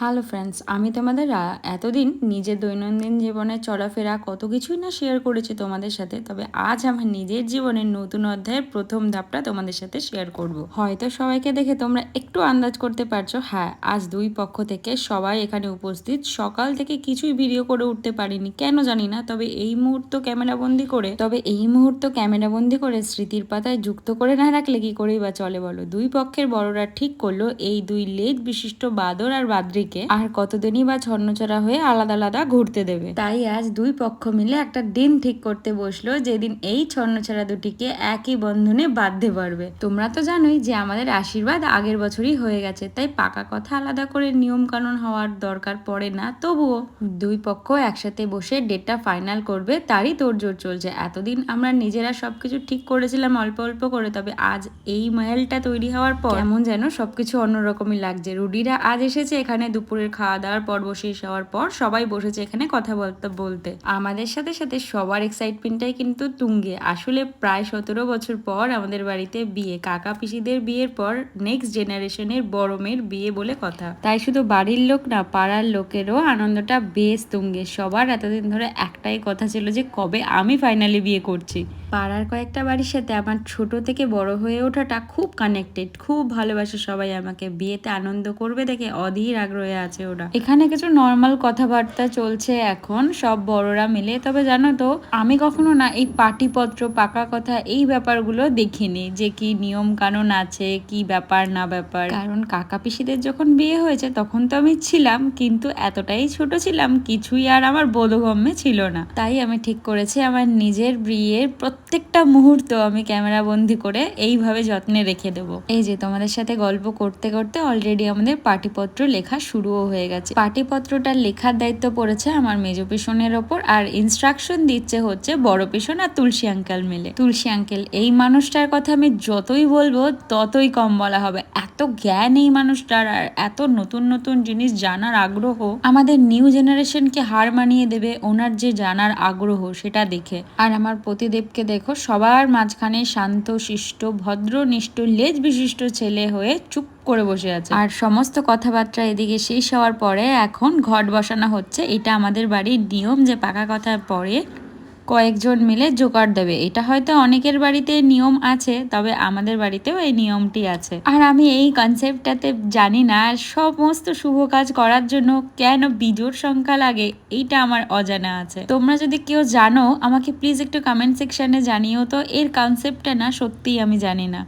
Hello friends আমি তোমাদের এতদিন নিজের দৈনন্দিন জীবনে চলাফেরা কত কিছুই না শেয়ার করেছি তোমাদের সাথে, তবে আজ আমার নিজের জীবনের নতুন অধ্যায়ের প্রথম ধাপটা তোমাদের সাথে শেয়ার করব। হয়তো সবাইকে দেখে তোমরা একটু আন্দাজ করতে পারছ হ্যাঁ আজ দুই পক্ষ থেকে সবাই এখানে উপস্থিত। সকাল থেকে কিছুই ভিডিও করে উঠতে পারিনি, কেন জানি না, তবে এই মুহূর্ত ক্যামেরাবন্দি করে, তবে এই মুহূর্ত ক্যামেরাবন্দি করে স্মৃতির পাতায় যুক্ত করে না রাখলে কি করেই বা চলে বলো? দুই পক্ষের বড়রা ঠিক করল, এই দুই লেজ বিশিষ্ট বাদর আর বাদ্রিকে আর কতদিনই বা ছন্নছড়া হয়ে আলাদা আলাদা ঘুরতে দেবে। তাই আজ দুই পক্ষ মিলে একটা দিন ঠিক করতে বসল যেদিন এই ছন্নছাড়া দুটিকে একই বন্ধনে বাঁধতে পারবে। তোমরা তো জানোই যে আমাদের আশীর্বাদ আগের বছরই হয়ে গেছে, তাই পাকা কথা আলাদা করে নিয়ম কানুন হওয়ার দরকার পড়ে না। তবুও দুই পক্ষ একসাথে বসে ডেটটা ফাইনাল করবে, তারই তোড়জোড় চলছে। এতদিন আমরা নিজেরা সবকিছু ঠিক করেছিলাম অল্প অল্প করে, তবে আজ এই মহলটা তৈরি হওয়ার পর এমন যেন সবকিছু অন্যরকমই লাগছে। রুডিরা আজ এসেছে এখানে দুপুরের খাওয়া দাওয়ার পর বসে হওয়ার পর সবাই বসেছে এখানে কথা বলতে বলতে। আমাদের সাথে সাথে সবার এক্সাইটমেন্টটাই কিন্তু তুঙ্গে। আসলে প্রায় সতেরো বছর পর আমাদের বাড়িতে বিয়ে। কাকা পিসিদের বিয়ের পর নেক্সট জেনারেশনের বড় মেয়ের বিয়ে বলে কথা। তাই শুধু বাড়ির লোক না, পাড়ার লোকেরও আনন্দটা বেশ তুঙ্গে। সবার এতদিন ধরে একটাই কথা ছিল যে, কবে আমি ফাইনালি বিয়ে করছি? পাড়ার কয়েকটা বাড়ির সাথে আমার ছোট থেকে বড় হয়ে ওঠাটা খুব কানেক্টেড খুব ভালোবাসে সবাই আমাকে। বিয়েতে আনন্দ করবে দেখে অধীর আগ্রহে আছে ওরা। এখানে কিছু নর্মাল কথাবার্তা চলছে এখন, সব বড়রা মিলে। তবে জানো তো, আমি কখনো না এই পাটিপত্র, পাকা কথা এই ব্যাপারগুলো দেখিনি যে কি নিয়ম কানুন আছে, কি ব্যাপার, না ব্যাপার। কারণ কাকা পিসিদের যখন বিয়ে হয়েছে তখন তো আমি ছিলাম, কিন্তু এতটাই ছোট ছিলাম, কিছুই আর আমার বোধগম্যে ছিল না। তাই আমি ঠিক করেছি আমার নিজের বিয়ের প্রত্যেকটা মুহূর্ত আমি ক্যামেরা বন্দি করে এইভাবে যত্নে রেখে দেবো। এই যে, তোমাদের সাথে গল্প করতে করতে অলরেডি আমাদের পাটিপত্র লেখা শুরুও হয়ে গেছে। পাটিপত্রটা লেখার দায়িত্ব পড়েছে আমার মেজ পিসনের ওপর আর ইনস্ট্রাকশন দিচ্ছে হচ্ছে বড় পিসন আর তুলসী আঙ্কেল মিলে। তুলসী আঙ্কেল এই মানুষটার কথা আমি যতই বলব ততই কম বলা হবে। এত জ্ঞান এই মানুষটার আর এত নতুন নতুন জিনিস জানার আগ্রহ আমাদের নিউ জেনারেশনকে হার মানিয়ে দেবে, ওনার যে জানার আগ্রহ সেটা দেখে। আর আমার প্রতিদেবকে দেখো, সবার মাঝখানে শান্ত, শিষ্ট, ভদ্র নিষ্ঠ লেজ বিশিষ্ট ছেলে হয়ে চুপ করে বসে আছে। আর সমস্ত কথাবার্তা এদিকে শেষ হওয়ার পরে এখন ঘট বসানো হচ্ছে। এটা আমাদের বাড়ির নিয়ম যে পাকা কথার পরে কয়েকজন মিলে জোগাড় দেবে। এটা হয়তো অনেকের বাড়িতে নিয়ম আছে, তবে আমাদের বাড়িতেও এই নিয়মটি আছে। আর আমি এই কনসেপ্টটাতে জানি না সমস্ত শুভ কাজ করার জন্য কেন বিজোড় সংখ্যা লাগে, এইটা আমার অজানা আছে। তোমরা যদি কেউ জানো, আমাকে প্লিজ একটু কমেন্ট সেকশানে জানিও তো, এর কনসেপ্টটা না সত্যিই আমি জানি না।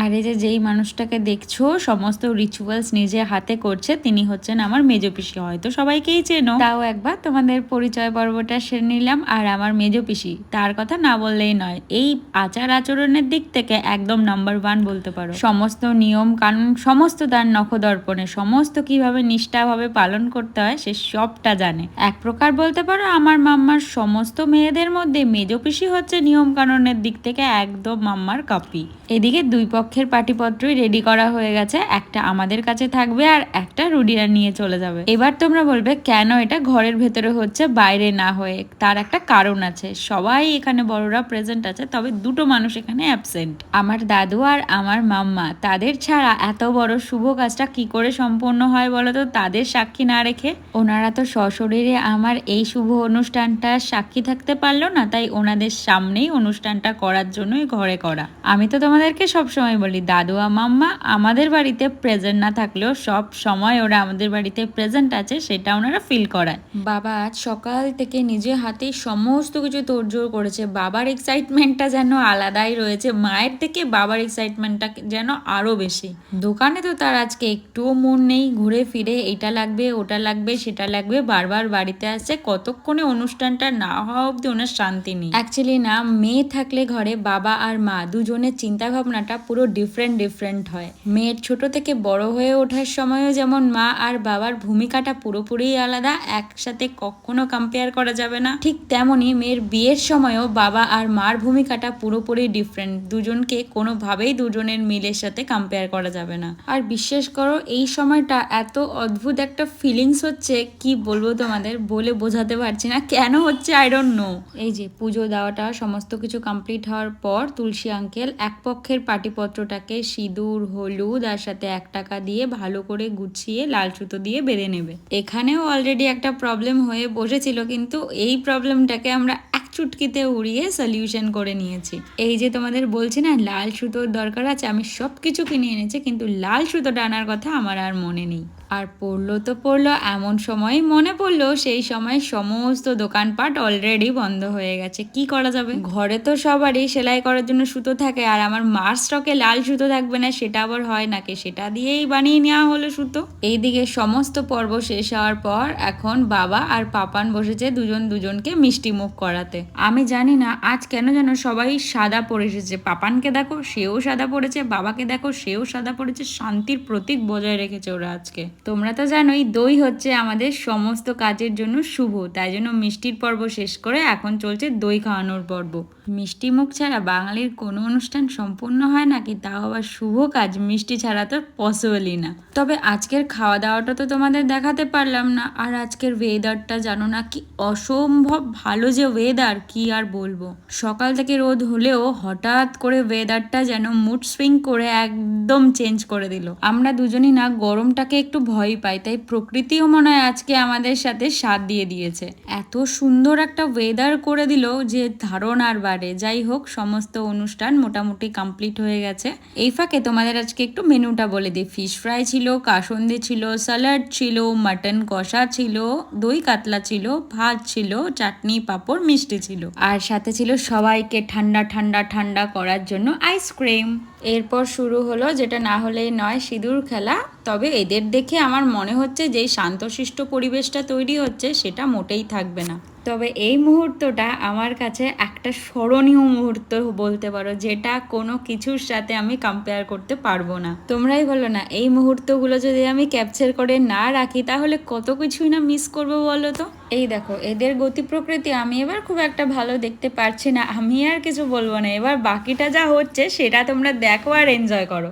আর এই যে যেই মানুষটাকে দেখছ, সমস্ত রিচুয়ালস নিজে হাতে করছে, তিনি হচ্ছেন আমার মেজ পিসি। হয়তো সবাইকেই চেনো। তাও একবার তোমাদের পরিচয় পর্বটা সেরে নিলাম। আর আমার মেজ পিসি, তার কথা না বললেই নয়, এই আচার আচরণের দিক থেকে একদম নাম্বার ওয়ান বলতে পারো। সমস্ত নিয়ম কানুন, সমস্ত তার নখদর্পণে, সমস্ত কীভাবে নিষ্ঠাভাবে পালন করতে হয়, সে সবটা জানে। এক প্রকার বলতে পারো, আমার মাম্মার সমস্ত মেয়েদের মধ্যে মেজ পিসি হচ্ছে নিয়ম কানুনের দিক থেকে একদম মাম্মার কপি। এদিকে দুই পক্ষের পাটিপত্রই রেডি করা হয়ে গেছে। একটা আমাদের কাছে থাকবে আর একটা রুডিরা নিয়ে চলে যাবে। এবার তোমরা বলবে, কেন এটা ঘরের ভেতরে হচ্ছে, বাইরে না হয়ে? তার একটা কারণ আছে। সবাই এখানে বড়রা প্রেজেন্ট আছে, তবে দুটো মানুষ এখানে অ্যাবসেন্ট আমার দাদু আর আমার মাম্মা, তাদের ছাড়া এত বড় শুভ কাজটা কি করে সম্পন্ন হয় বলো তো? তাদের সাক্ষী না রেখে? ওনারা তো সশরীরে আমার এই শুভ অনুষ্ঠানটা সাক্ষী থাকতে পারল না, তাই ওনাদের সামনেই অনুষ্ঠানটা করার জন্যই ঘরে করা। আমি তো তোমাদেরকে সব সময় বলি, দাদু আর মাম্মা, আমাদের বাড়িতে প্রেজেন্ট না থাকলেও সব সময় ওরা আমাদের বাড়িতে প্রেজেন্ট আছে, সেটা ওনারা ফিল করায়। বাবা, আজ সকাল থেকে নিজে হাতে সমস্ত কিছু তোড়জোড় করেছে। বাবার এক্সাইটমেন্টটা যেন আলাদাই রয়েছে। মায়ের থেকে বাবার এক্সাইটমেন্টটা যেন আরও বেশি। দোকানে তো তার আজকে একটুও মন নেই, ঘুরে ফিরে এটা লাগবে, ওটা লাগবে, সেটা লাগবে। বারবার বাড়িতে আসছে, কতক্ষণে অনুষ্ঠানটা না হওয়া অব্দি ওনার শান্তি নেই। অ্যাকচুয়ালি না, মেয়ে থাকলে ঘরে বাবা আর মা দুজনের চিন্তা ভাবনাটা পুরো ডিফারেন্ট ডিফারেন্ট হয়। মেয়ের ছোট থেকে বড় হয়ে ওঠার সময়ও যেমন মা আর বাবার ভূমিকাটা পুরোপুরি আলাদা, একসাথে কখনো কম্পেয়ার করা যাবে না। ঠিক তেমনই মেয়ের বিয়ের সময়ও বাবা আর মার ভূমিকাটা পুরোপুরি ডিফারেন্ট দুজনকে কোনোভাবেই দুজনের মিলের সাথে কম্পেয়ার করা যাবে না। আর বিশ্বাস করো, এই সময়টা এত অদ্ভুত একটা ফিলিংস হচ্ছে, কি বলব তোমাদের? বলে বোঝাতে পারছি না। কেন হচ্ছে? আই ডোন্ট নো এই যে পুজো দেওয়াটা, সমস্ত কিছু কমপ্লিট হওয়ার পর তুলসী আঙ্কেল এক পক্ষের পাটিপত্র জিনিসপত্রটাকে সিঁদুর, হলুদ আর সাথে এক টাকা দিয়ে ভালো করে গুছিয়ে লাল সুতো দিয়ে বেঁধে নেবে। এখানেও অলরেডি একটা প্রবলেম হয়ে বসেছিল, কিন্তু এই প্রবলেমটাকে আমরা এক চুটকিতে উড়িয়ে সলিউশন করে নিয়েছি। এই যে তোমাদের বলছি না, লাল সুতোর দরকার আছে, আমি সব কিছু কিনে এনেছি, কিন্তু লাল সুতোটা আনার কথা আমার আর মনে নেই। আর পড়ল তো পড়ল, এমন সময় মনে পড়ল সেই সময় সমস্ত দোকানপাট অলরেডি বন্ধ হয়ে গেছে। কি করা যাবে? ঘরে তো সবারই সেলাই করার জন্য সুতো থাকে আর আমার মার স্টকে লাল সুতো থাকবে না, সেটা আবার হয় নাকি? সেটা দিয়েই বানিয়ে নেওয়া হলো সুতো। এইদিকে সমস্ত পর্ব শেষ হওয়ার পর এখন বাবা আর পাপান বসেছে দুজন দুজনকে মিষ্টি মুখ করাতে। আমি জানি না আজ কেন যেন সবাই সাদা পরে এসেছে। পাপানকে দেখো, সেও সাদা পড়েছে বাবাকে দেখো, সেও সাদা পড়েছে শান্তির প্রতীক বজায় রেখেছে ওরা আজকে। তোমরা তো জানোই, দই হচ্ছে আমাদের সমস্ত কাজের জন্য শুভ, তাই জন্য মিষ্টির পর্ব শেষ করে এখন চলছে দই খাওয়ানোর পর্ব। মিষ্টি মুখ ছাড়া বাঙালির কোনো অনুষ্ঠান সম্পূর্ণ হয় নাকি? তাও আবার শুভ কাজ, মিষ্টি ছাড়া তো পসিবলই না। তবে আজকের খাওয়া দাওয়াটা তো তোমাদের দেখাতে পারলাম না, আর আজকের ওয়েদারটা জানো না কি অসম্ভব ভালো যে ওয়েদার কি আর বলব? সকাল থেকে রোদ হলেও হঠাৎ করে ওয়েদারটা যেন মুড সুইং করে একদম চেঞ্জ করে দিল। আমরা দুজনই না, গরমটাকে একটু ভয় পাই তাই প্রকৃতিও মনে হয় আজকে আমাদের সাথে সাথ দিয়ে দিয়েছে। এত সুন্দর একটা ওয়েদার করে দিল যে ধারণার বারে যাই হোক, সমস্ত অনুষ্ঠান মোটামুটি কমপ্লিট হয়ে গেছে। এই ফাঁকে তোমাদের আজকে একটু মেনুটা বলে দিই। ফিশ ফ্রাই ছিল, কাসন্দি ছিল স্যালাড ছিল মাটন কষা ছিল, দই কাতলা ছিল, ভাত ছিল, চাটনি, পাঁপড়, মিষ্টি ছিল। আর সাথে ছিল সবাইকে ঠান্ডা ঠান্ডা ঠান্ডা করার জন্য আইসক্রিম এরপর শুরু হলো, যেটা না হলেই নয়, সিঁদুর খেলা। তবে এদের দেখে আমার মনে হচ্ছে যেই শান্তশিষ্ট পরিবেশটা তৈরি হচ্ছে, সেটা মোটেই থাকবে না। তবে এই মুহূর্তটা আমার কাছে একটা স্মরণীয় মুহূর্ত বলতে পারো, যেটা কোনো কিছুর সাথে আমি কম্পেয়ার করতে পারব না। তোমরাই বলো না, এই মুহূর্তগুলো যদি আমি ক্যাপচার করে না রাখি, তাহলে কত কিছুই না মিস করব বলো তো? এই দেখো, এদের গতি প্রকৃতি আমি এবার খুব একটা ভালো দেখতে পারছি না, আমি আর কিছু বলব না। এবার বাকিটা যা হচ্ছে, সেটা তোমরা দেখো আর এনজয় করো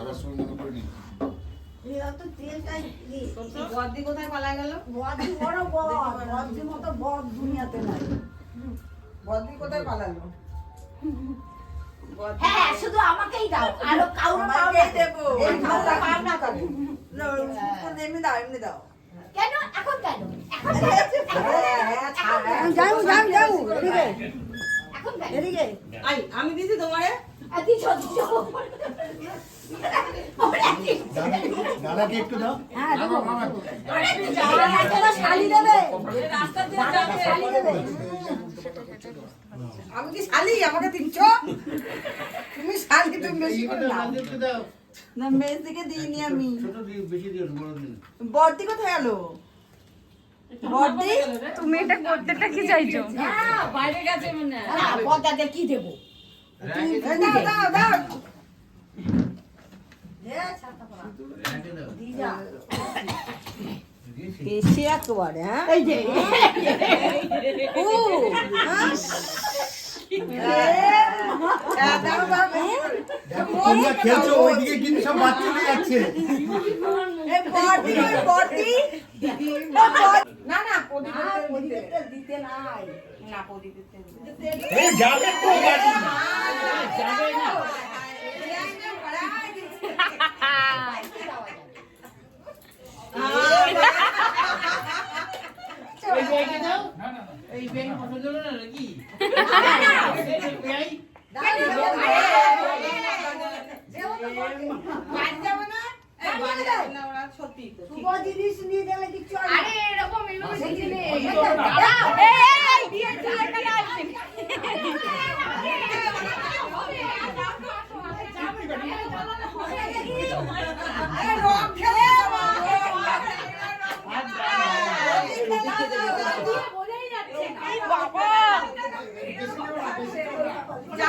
আবার সঙ্গে করে নিই বদ্দি কোথায় পালা গেল? বদ্রি বড় বদ বদ্রি মতো বদ দুনিয়াতে নাই। বদ্দি কোথায় পালালো? হ্যাঁ শুধু আমাকেই দাও আরও কাউকে দেবো। কাউকে করে এমনি দাও এমনি দাও। কেন? এখন কেন? এখন যাও যাও যাও এখন কেন? এদিকে। আই আমি দিছি তোমারে। দাদাকে একটু দাও। হ্যাঁ দেবে। দেবে। আমি কি শালি? আমাকে দিচ্ছ? তুমি শালি তুমি বেশি করে দাও। না মেয়ের দিকে দিইনি আমি। ছোট দিয়ে বেশি দিও বড় দিন বদ্দি কোথায় গেল বদ্দি তুমি এটা করতেটা কি চাইছো? না পদ্মাতে কি দেবো এই দাও দাও দাও বেশি একেবারে হ্যাঁ এই যে ও। তোমরা খেলছো ওইদিকে কিন্তু সব যাচ্ছে না না দিতে নাই। না প্রদীপের দিতে। যাবে তো গাড়ি সত্যি শুভ জিনিস নিয়ে গেলে কিচ্ছু হয় না। এই, বড় যাবে না লাগে মা যা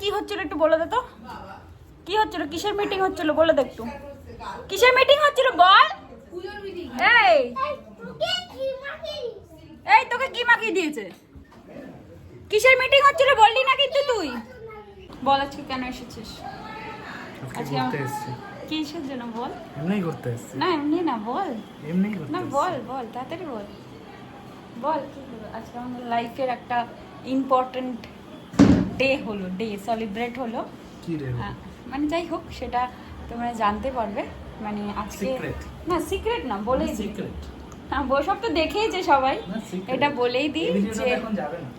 কি হচ্ছিল একটু বলে দে তো। কি হচ্ছিল? কিসের মিটিং হচ্ছিল? বলে দে একটু। কিসের মিটিং হচ্ছিল? বল। এই। এই তোকে কি মাখিয়ে দিয়েছে? কিসের মিটিং হচ্ছিল বললি না কিন্তু তুই? বল আজকে কেন এসেছিস? আজকে কিসের জন্য? বল। এমনিই ঘুরতে এসছি। না এমনি না বল। ঘুরতে না বল বল তাড়াতাড়ি বল। বল কি হলো? আজকে আমাদের লাইফের একটা ইম্পর্ট্যান্ট ডে হলো ডে সেলিব্রেট হলো। কি রে মানে যাই হোক সেটা তোমরা জানতে পারবে। মানে আজকে না সিক্রেট না বলেই দিই। সিক্রেট হ্যাঁ বো- সব তো দেখেইছে সবাই। এটা বলেই দিই যে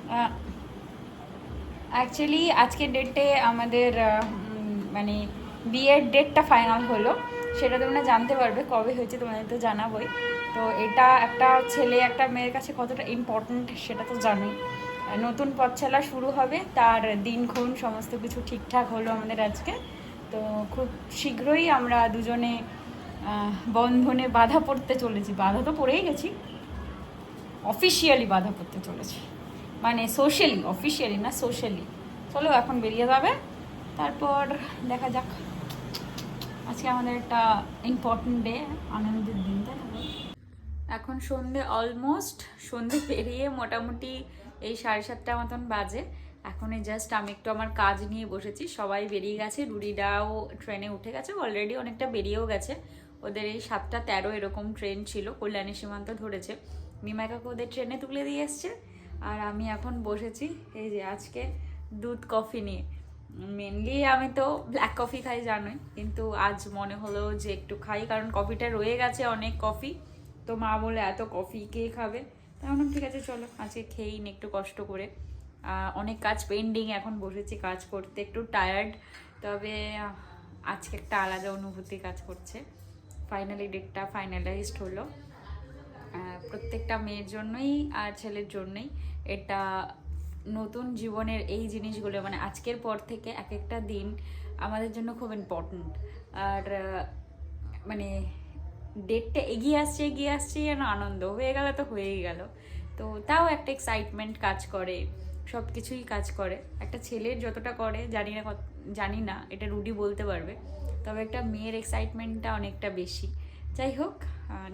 না। অ্যাকচুয়ালি আজকের ডেটে আমাদের মানে বিয়ের ডেটটা ফাইনাল হলো। সেটা তোমরা জানতে পারবে কবে হয়েছে তোমাদের তো জানাবোই। তো এটা একটা ছেলে, একটা মেয়ের কাছে কতটা ইম্পর্ট্যান্ট সেটা তো জানোই। নতুন পথ চলা শুরু হবে, তার দিনক্ষণ সমস্ত কিছু ঠিকঠাক হলো আমাদের আজকে। তো খুব শীঘ্রই আমরা দুজনে বন্ধনে বাধা পড়তে চলেছি। বাধা তো পড়েই গেছি। অফিসিয়ালি বাধা পড়তে চলেছি। মানে সোশ্যালি অফিসিয়ালি না সোশ্যালি চলো এখন বেরিয়ে যাবে। তারপর দেখা যাক। আজকে আমাদের একটা ইম্পর্টেন্ট ডে আনন্দের দিন, তাই না? এখন সন্ধে অলমোস্ট সন্ধে পেরিয়ে মোটামুটি এই সাড়ে সাতটা মতন বাজে। এখন জাস্ট আমি একটু আমার কাজ নিয়ে বসেছি, সবাই বেরিয়ে গেছে রুডিডাও ট্রেনে উঠে গেছে অলরেডি অনেকটা বেরিয়েও গেছে। ওদের এই সাতটা তেরো এরকম ট্রেন ছিল, কল্যাণী সীমান্ত ধরেছে। মিমাই কাকু ওদের ট্রেনে তুলে দিয়ে এসছে। আর আমি এখন বসেছি, এই যে আজকে দুধ কফি নিয়ে। মেনলি আমি তো ব্ল্যাক কফি খাই, জানোই। কিন্তু আজ মনে হলো যে একটু খাই, কারণ কফিটা রয়ে গেছে অনেক কফি তো মা বলে এত কফি কে খাবে? তাই বললাম, ঠিক আছে, চলো, আজকে খেয়েই নি, একটু কষ্ট করে। অনেক কাজ পেন্ডিং এখন বসেছি কাজ করতে, একটু টায়ার্ড তবে আজকে একটা আলাদা অনুভূতি কাজ করছে। ফাইনালি ডেটটা ফাইনালাইজড হলো। প্রত্যেকটা মেয়ের জন্যই আর ছেলের জন্যই এটা নতুন জীবনের এই জিনিসগুলো মানে আজকের পর থেকে এক একটা দিন আমাদের জন্য খুব ইম্পর্ট্যান্ট আর মানে ডেটটা এগিয়ে আসছে এগিয়ে আসছে, যেন আনন্দ হয়ে গেল তো হয়েই গেল। তো তাও একটা এক্সাইটমেন্ট কাজ করে, সব কিছুই কাজ করে। একটা ছেলের যতটা করে, জানি না জানি না, এটা রুডি বলতে পারবে। তবে একটা মেয়ের এক্সাইটমেন্টটা অনেকটা বেশি। যাই হোক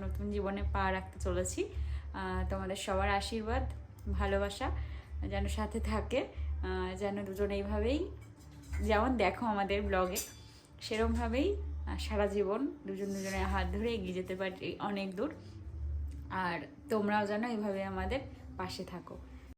নতুন জীবনে পা রাখতে চলেছি। তোমাদের সবার আশীর্বাদ, ভালোবাসা, যেন সাথে থাকে। যেন দুজন এইভাবেই, যেমন দেখো আমাদের ব্লগে সেরমভাবেই সারা জীবন দুজন দুজনের হাত ধরে এগিয়ে যেতে পারি অনেক দূর। আর তোমরাও যেন এভাবে আমাদের পাশে থাকো।